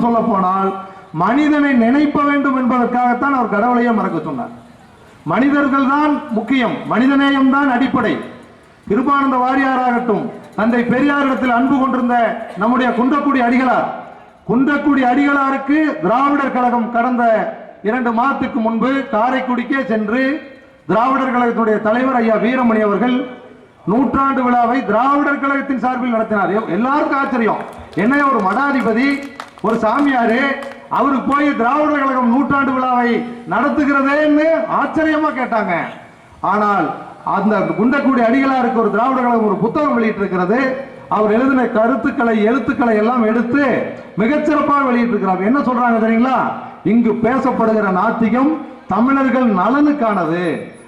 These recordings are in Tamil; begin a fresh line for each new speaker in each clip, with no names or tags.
இன்னும் சொல்ல போனால் மனிதனை நினைப்ப வேண்டும் என்பதற்காகத்தான் அவர் கடவுளையே மறக்க சொன்னார். மனிதர்கள் தான் முக்கியம் மனிதநேயம் தான் அடிப்படை. கிருபானந்த வாரியாராகட்டும் தந்தை பெரியாரிடத்தில் அன்பு கொண்டிருந்த நம்முடைய குன்றக்குடி அடிகளார் குன்றக்குடி அடிகளாருக்கு திராவிடர் கழகம் கடந்த இரண்டு மாதத்துக்கு முன்பு காரைக்குடிக்கே சென்று திராவிடர் கழகத்தினுடைய தலைவர் ஐயா வீரமணி அவர்கள் நூற்றாண்டு விழாவை திராவிடர் கழகத்தின் சார்பில் நடத்தினார். எல்லாருக்கும் ஆச்சரியம். என்ன ஒரு மடாதிபதி ஒரு சாமியாரு அவருக்கு போய் திராவிட கழகம் நூற்றாண்டு விழாவை நடத்துகிறதேன்னு ஆச்சரியமா கேட்டாங்க. ஆனால் அந்த குண்டக்கூடிய அடிகளாருக்கு ஒரு திராவிட கழகம் ஒரு புத்தகம் வெளியிட்டிருக்கிறது. அவர் எழுதின கருத்துக்களை எழுத்துக்களை எல்லாம் எடுத்து மிகச்சிறப்பாக வெளியிட்டிருக்கிறார். என்ன சொல்றாங்க தெரியுங்களா? இங்கு பேசப்படுகிற நாத்திகம் தமிழர்கள் நலனுக்கானது.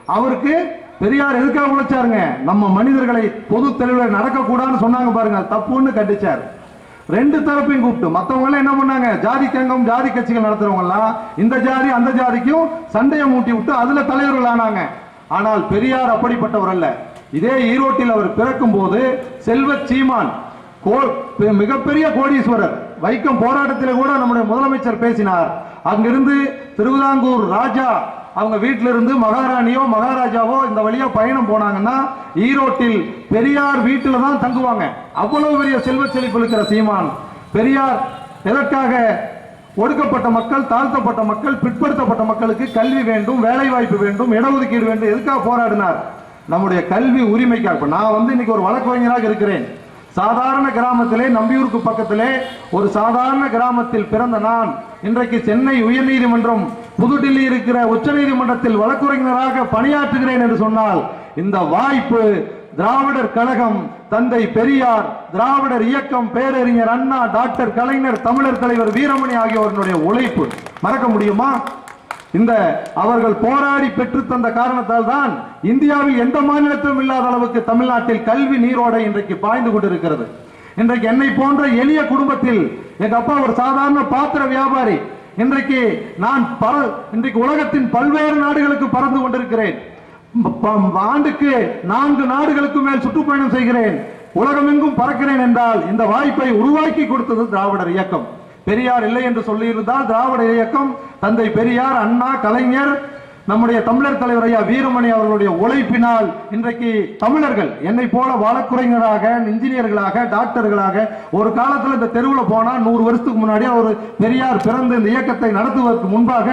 அவருக்கு பெரியார் எதுக்காக உழைச்சாருங்க? நம்ம மனிதர்களை பொது தெளிவில் நடக்கக்கூடாதுன்னு சொன்னாங்க பாருங்க. தப்புன்னு கண்டிச்சார். ரெண்டு தரப்பையும் கூப்பிட்டு. மற்றவங்க எல்லாம் என்ன பண்ணாங்க? ஜாதி சங்கம் ஜாதி கட்சிகள் நடத்துறவங்க எல்லாம் இந்த ஜாதி அந்த ஜாதிக்கும் சண்டையை மூட்டி விட்டு அதுல தலைவர்கள் ஆனாங்க. ஆனால் பெரியார் அப்படிப்பட்டவர் அல்ல. இதே ஈரோட்டில் அவர் பிறக்கும் போது செல்வ சீமான் கோ- மிகப்பெரிய கோடீஸ்வரர் வைக்கம் போராட்டத்தில் கூட நம்முடைய முதலமைச்சர் பேசினார். அங்கிருந்து திருவிதாங்கூர் ராஜா அவங்க வீட்டில இருந்து மகாராணியோ மகாராஜாவோ இந்த வழியா பயணம் போனாங்கன்னா ஈரோட்டில் பெரியார் வீட்டில தான் தங்குவாங்க. அவ்வளவு பெரிய செல்வ செழிப்பு இருக்கிற சீமான். பெரியார் எதற்காக ஒடுக்கப்பட்ட மக்கள் தாழ்த்தப்பட்ட மக்கள் பிற்படுத்தப்பட்ட மக்களுக்கு கல்வி வேண்டும் வேலை வாய்ப்பு வேண்டும் இடஒதுக்கீடு வேண்டும் எதுக்காக போராடினார்? நம்முடைய கல்வி உரிமைக்காக. நான் வந்து இன்னைக்கு ஒரு வழக்கறிஞராக இருக்கிறேன். சாதாரண கிராமத்திலே நம்பியூருக்கு பக்கத்திலே ஒரு சாதாரண கிராமத்தில் பிறந்த நான் இன்றைக்கு சென்னை உயர்நீதிமன்றம் புதுடில்லி இருக்கிற உச்சநீதிமன்றத்தில் வழக்குரைஞராக பணியாற்றுகிறேன் என்று சொன்னால் இந்த வாய்ப்பு திராவிடர் கழகம் தந்தை பெரியார் திராவிடர் இயக்கம் பேரறிஞர் அண்ணா டாக்டர் கலைஞர் தமிழர் தலைவர் வீரமணி ஆகியோருடைய உழைப்பு. மறக்க முடியுமா? இந்த அவர்கள் போராடி பெற்று தந்த காரணத்தால் தான் இந்தியாவில் எந்த மாநிலத்திலும் இல்லாத அளவுக்கு தமிழ்நாட்டில் கல்வி நீரோடை இன்றைக்கு பாய்ந்து கொண்டிருக்கிறது. இன்றைக்கு என்னை போன்ற எளிய குடும்பத்தில் எங்க அப்பா ஒரு சாதாரண பாத்திர வியாபாரி இன்றைக்கு நான் பல இன்றைக்கு உலகத்தின் பல்வேறு நாடுகளுக்கு பறந்து கொண்டிருக்கிறேன். ஆண்டுக்கு நான்கு நாடுகளுக்கு மேல் சுற்றுப்பயணம் செய்கிறேன். உலகமெங்கும் பறக்கிறேன் என்றால் இந்த வாய்ப்பை உருவாக்கி கொடுத்தது திராவிடர் இயக்கம். பெரியார் இல்லை என்று சொல்லியிருந்தால் திராவிட இயக்கம். தந்தை பெரியார் அண்ணா கலைஞர் நம்முடைய தமிழர் தலைவர் ஐயா வீரமணி அவர்களுடைய உழைப்பினால் இன்றைக்கு தமிழர்கள் என்னை போல வழக்குரைஞராக இன்ஜினியர்களாக டாக்டர்களாக ஒரு காலத்தில் இந்த தெருவில் போனால் நூறு வருஷத்துக்கு முன்னாடி ஒரு பெரியார் பிறந்து இந்த இயக்கத்தை நடத்துவதற்கு முன்பாக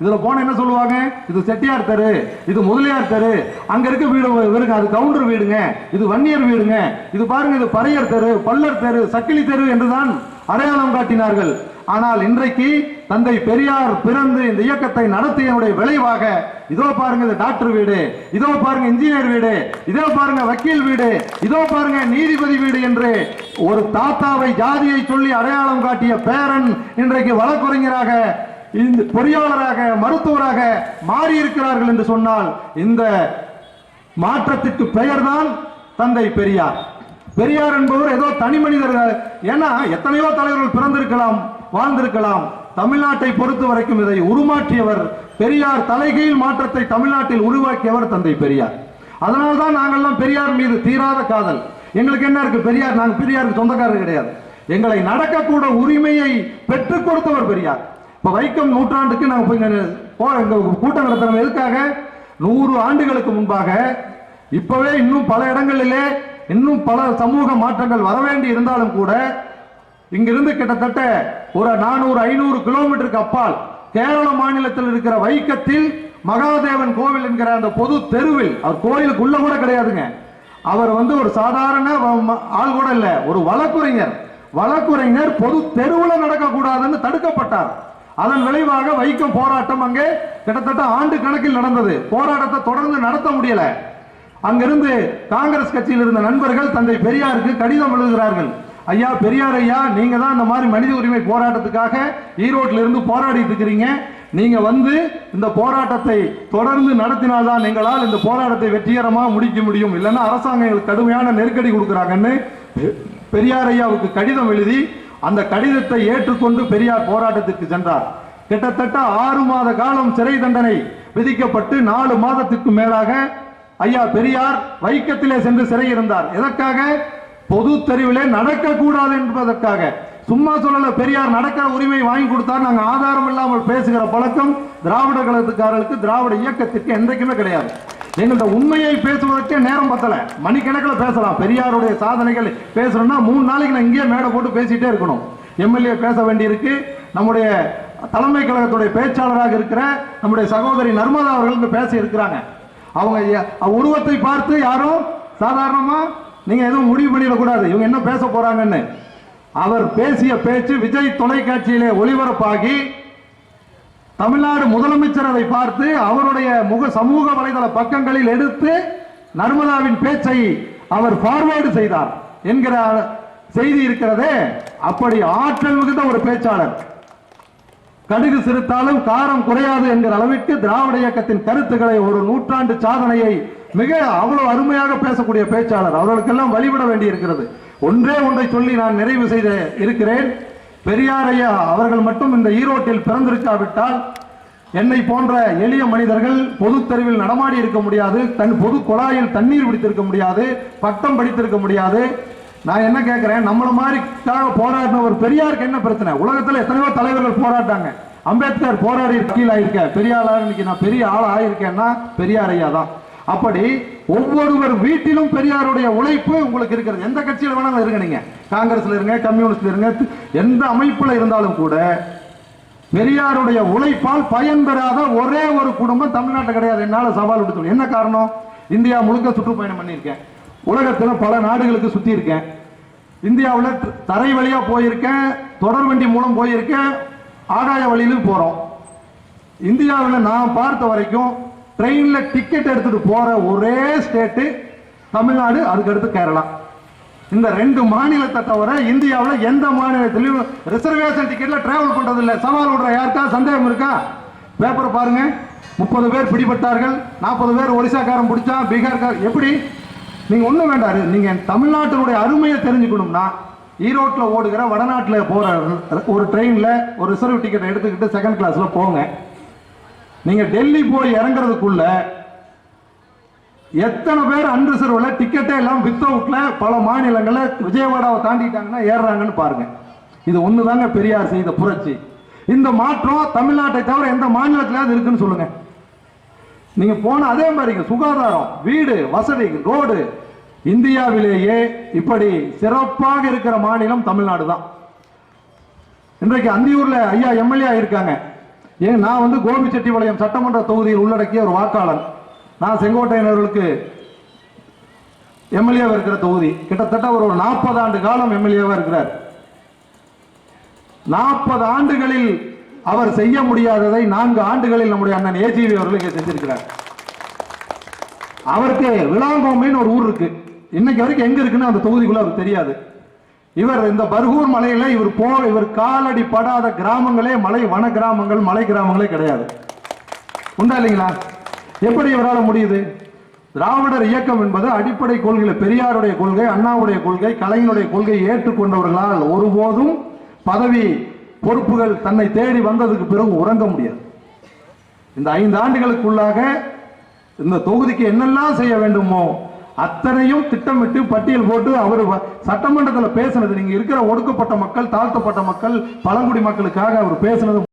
இதுல போன என்ன சொல்லுவாங்க? இது செட்டியார் தெரு இது முதலியார் தெரு அங்க இருக்க வீடு இவருக்கு அது கவுண்டர் வீடுங்க இது வன்னியர் வீடுங்க இது பாருங்க இது பறையர் தெரு பல்லர் தெரு சக்கிலி தெரு என்றுதான் அடையாளம் காட்டினார்கள். ஆனால் இன்றைக்கு தந்தை பெரியார் பிறந்து இந்த இயக்கத்தை நடத்தியனுடைய விளைவாக இதோ பாருங்க இந்த டாக்டர் வீடு இதோ பாருங்க இன்ஜினியர் வீடு இதோ பாருங்க வக்கீல் வீடு இதோ பாருங்க நீதிபதி வீடு என்று ஒரு தாத்தாவை ஜாதியை சொல்லி அடையாளம் காட்டிய பேரன் இன்றைக்கு வழக்குரைஞராக இந்த பொறியாளராக மருத்துவராக மாறி இருக்கிறார்கள் என்று சொன்னால் இந்த மாற்றத்திற்கு பெயர்தான் தந்தை பெரியார். பெரியார் என்பவர் ஏதோ தனி மனிதர்கள் ஏன்னா எத்தனையோ தலைவர்கள் பிறந்திருக்கலாம். வாழ்ந்திருக்கலாம். தமிழ்நாட்டை பொறுத்த வரைக்கும் இதை உருமாற்றியவர் பெரியார். தலைகீழ் மாற்றத்தை தமிழ்நாட்டில் உருவாக்கியவர் தந்தை பெரியார். அதனால்தான் நாங்கள்லாம் பெரியார் மீது தீராத காதல். எங்களுக்கு என்ன இருக்கு? பெரியார் நாங்கள் பெரியாருக்கு சொந்தக்காரர் கிடையாது. எங்களை நடக்கக்கூட உரிமையை பெற்றுக் கொடுத்தவர் பெரியார். இப்போ வைக்கம் நூற்றாண்டுக்கு நாங்கள் போய் இங்க கூட்டம் நடத்துகிறோம் எதுக்காக? நூறு ஆண்டுகளுக்கு முன்பாக இப்பவே இன்னும் பல இடங்களிலே இன்னும் பல சமூக மாற்றங்கள் வர வேண்டி இருந்தாலும் கூட இங்கிருந்து கிட்டத்தட்ட ஒரு நானூறு ஐநூறு கிலோமீட்டருக்கு அப்பால் கேரள மாநிலத்தில் இருக்கிற வைக்கத்தில் மகாதேவன் கோவில் என்கிற அந்த பொது தெருவில் அவர் கோயிலுக்குள்ள கூட கிடையாதுங்க. அவர் வந்து ஒரு சாதாரண ஆள் கூட இல்லை ஒரு வழக்குரைஞர். வழக்குரைஞர் பொது தெருவில் நடக்கக்கூடாதுன்னு தடுக்கப்பட்டார். அதன் விளைவாக வைக்கம் போராட்டம் அங்கே கிட்டத்தட்ட ஆண்டு கணக்கில் நடந்தது. போராட்டத்தை தொடர்ந்து நடத்த முடியல. அங்கிருந்து காங்கிரஸ் கட்சியில் இருந்த நண்பர்கள் தந்தை பெரியாருக்கு கடிதம் எழுதுகிறார்கள். ஐயா பெரியார் ஐயா நீங்க தான் இந்த மாதிரி மனித உரிமை போராட்டத்துக்காக ஈரோட்டில் இருந்து போராடிட்டு இருக்கிறீங்க. நீங்க வந்து இந்த போராட்டத்தை தொடர்ந்து நடத்தினால்தான் எங்களால் இந்த போராட்டத்தை வெற்றிகரமாக முடிக்க முடியும். இல்லைன்னா அரசாங்கம் எங்களுக்கு கடுமையான நெருக்கடி கொடுக்குறாங்கன்னு பெ- பெரியார் ஐயாவுக்கு கடிதம் எழுதி அந்த கடிதத்தை ஏற்றுக்கொண்டு பெரியார் போராட்டத்திற்கு சென்றார். கிட்டத்தட்ட ஆறு மாத காலம் சிறை தண்டனை விதிக்கப்பட்டு நாலு மாதத்துக்கு மேலாக ஐயா பெரியார் வைக்கத்திலே சென்று சிறை இருந்தார் எதற்காக? பொது தெருவிலே நடக்கக்கூடாது என்பதற்காக. சும்மா சொல்லல பெரியார் நடக்கிற உரிமை வாங்கி கொடுத்தார். நாங்கள் ஆதாரம் இல்லாமல் பேசுகிற பழக்கம் திராவிட கழகத்துக்காரர்களுக்கு திராவிட இயக்கத்திற்கு என்றைக்குமே கிடையாது. எங்கள்கிட்ட உண்மையை பேசுவதற்கே நேரம் பத்தல. மணிக்கணக்கில் பேசலாம். பெரியாருடைய சாதனைகள் பேசணும்னா மூணு நாளைக்கு நான் இங்கேயே மேடை போட்டு பேசிட்டே இருக்கணும். எம்எல்ஏ பேச வேண்டியிருக்கு. நம்முடைய தலைமை கழகத்துடைய பேச்சாளராக இருக்கிற நம்முடைய சகோதரி நர்மதா அவர்கள் பேச இருக்கிறாங்க அவங்க உருவத்தை பார்த்து யாரும் சாதாரணமாக நீங்கள் எதுவும் முடிவு பண்ணிடக்கூடாது. இவங்க என்ன பேச போகிறாங்கன்னு அவர் பேசிய பேச்சு விஜய் தொலைக்காட்சியிலே ஒளிபரப்பாகி தமிழ்நாடு முதலமைச்சர் அதை பார்த்து அவருடைய முக சமூக வலைதள பக்கங்களில் எடுத்து நர்மதாவின் பேச்சை அவர் ஃபார்வேர்டு செய்தார் என்கிற செய்தி இருக்கிறதே. அப்படி ஆற்றல் மிகுந்த ஒரு பேச்சாளர். கடுகு சிறுத்தாலும் காரம் குறையாது என்கிற அளவிற்கு திராவிட இயக்கத்தின் கருத்துக்களை ஒரு நூற்றாண்டு சாதனையை மிக அவ்வளவு அருமையாக பேசக்கூடிய பேச்சாளர். அவர்களுக்கெல்லாம் வழிவிட வேண்டி இருக்கிறது ஒன்றே ஒன்றை சொல்லி நான் நிறைவு செய்த இருக்கிறேன். பெரியாரையா அவர்கள் மட்டும் இந்த ஈரோட்டில் பிறந்திருக்காவிட்டால் என்னை போன்ற எளிய மனிதர்கள் பொது தெருவில் நடமாடி இருக்க முடியாது. தன் பொது குழாயில் தண்ணீர் பிடித்திருக்க முடியாது. பட்டம் படித்திருக்க முடியாது. நான் என்ன கேட்கிறேன்? நம்மள மாதிரிக்காக போராடின ஒரு பெரியாருக்கு என்ன பிரச்சனை? உலகத்தில் எத்தனையோ தலைவர்கள் போராட்டாங்க அம்பேத்கர் போராடி கீழ் ஆயிருக்க. பெரிய ஆளாக இன்னைக்கு நான் பெரிய ஆள் ஆயிருக்கேன்னா பெரியார் ஐயா தான். அப்படி ஒவ்வொருவர் வீட்டிலும் பெரியாருடைய உழைப்பு உங்களுக்கு இருக்கிறது. எந்த கட்சியில் வேணாலும் இருங்க நீங்க. காங்கிரஸ்ல இருங்க கம்யூனிஸ்ட்ல இருங்க எந்த அமைப்புல இருந்தாலும் கூட பெரியாருடைய உழைப்பால் பயன்பெறாத ஒரே ஒரு குடும்பம் தமிழ்நாட்டில் கிடையாது. என்னால் சவால் விடுத்து என்ன காரணம்? இந்தியா முழுக்க சுற்றுப்பயணம் பண்ணியிருக்கேன். உலகத்தில் பல நாடுகளுக்கு சுற்றி இருக்கேன். இந்தியாவில் தரை வழியாக போயிருக்கேன் தொடர் வண்டி மூலம் போயிருக்கேன் ஆகாய வழியிலும் போகிறோம் இந்தியாவில் நான் பார்த்த வரைக்கும் ட்ரெயினில் டிக்கெட் எடுத்துகிட்டு போகிற ஒரே ஸ்டேட்டு தமிழ்நாடு அதுக்கடுத்து கேரளா. இந்த ரெண்டு மாநிலத்தை தவிர இந்தியாவில் எந்த மாநிலத்திலையும் ரிசர்வேஷன் டிக்கெட்டில் ட்ராவல் பண்றது இல்ல சவால் விடுற யாருக்கா? சந்தேகம் இருக்கா? பேப்பரை பாருங்க. முப்பது பேர் பிடிபட்டார்கள். நாற்பது பேர் ஒரிசாக்காரன் பிடிச்சா பீகார்கார் எப்படி? நீங்கள் ஒன்றும் வேண்டாரு நீங்கள் தமிழ்நாட்டினுடைய அருமையை தெரிஞ்சுக்கணும்னா ஈரோட்டில் ஓடுகிற வடநாட்டில் போகிற ஒரு ட்ரெயினில் ஒரு ரிசர்வ் டிக்கெட் எடுத்துக்கிட்டு செகண்ட் கிளாஸில் போங்க. நீங்க டெல்லி போய் இறங்குறதுக்குள்ள எத்தனை பேர் அன்ரிசர்வ்ல டிக்கெட்டே எல்லாம் வித் அவுட்ல பல மாநிலங்கள்ல விஜயவாடாவை தாண்டிட்டாங்கன்னா ஏறுறாங்கன்னு பாருங்க. இது ஒண்ணுதாங்க பெரியார் செய்த புரட்சி. இந்த மாற்றம் தமிழ்நாட்டை தவிர எந்த மாநிலத்திலாவது இருக்குன்னு சொல்லுங்க. நீங்க போன அதே மாதிரிங்க சுகாதாரம் வீடு வசதி ரோடு. இந்தியாவிலேயே இப்படி சிறப்பாக இருக்கிற மாநிலம் தமிழ்நாடு தான் இன்றைக்கு அந்தியூர்ல ஐயா எம்எல்ஏ இருக்காங்க ஏன் நான் வந்து கோபிச்செட்டிப்பாளையம் சட்டமன்ற தொகுதியில் உள்ளடக்கிய ஒரு வாக்காளர் நான் செங்கோட்டையினர்களுக்கு எம்எல்ஏவாக இருக்கிற தொகுதி. கிட்டத்தட்ட ஒரு நாற்பது ஆண்டு காலம் எம்எல்ஏவாக இருக்கிறார். நாற்பது ஆண்டுகளில் அவர் செய்ய முடியாததை நான்கு ஆண்டுகளில் நம்முடைய அண்ணன் ஏஜிவி அவர்கள் இங்கே செஞ்சிருக்கிறார். அவருக்கு விளாங்கோமைன்னு ஒரு ஊர் இருக்கு. இன்னைக்கு வரைக்கும் எங்க இருக்குன்னு அந்த தொகுதிக்குள்ள அவருக்கு தெரியாது. இவர் இந்த பர்கூர் மலையில இவர் போ இவர் காலடி படாத கிராமங்களே மலை வன கிராமங்கள் மலை கிராமங்களே கிடையாது. உண்டா இல்லைங்களா? எப்படி இவரால் முடியுது? திராவிடர் இயக்கம் என்பது அடிப்படை கொள்கை பெரியாருடைய கொள்கை அண்ணாவுடைய கொள்கை கலைஞருடைய கொள்கையை ஏற்றுக்கொண்டவர்களால் ஒருபோதும் பதவி பொறுப்புகள் தன்னை தேடி வந்ததுக்கு பிறகு உறங்க முடியாது. இந்த ஐந்து ஆண்டுகளுக்குள்ளாக இந்த தொகுதிக்கு என்னெல்லாம் செய்ய வேண்டுமோ அத்தனையும் திட்டமிட்டு பட்டியல் போட்டு அவர் சட்டமன்றத்தில் பேசினது. நீங்க இருக்கிற ஒடுக்கப்பட்ட மக்கள் தாழ்த்தப்பட்ட மக்கள் பழங்குடி மக்களுக்காக அவர் பேசினது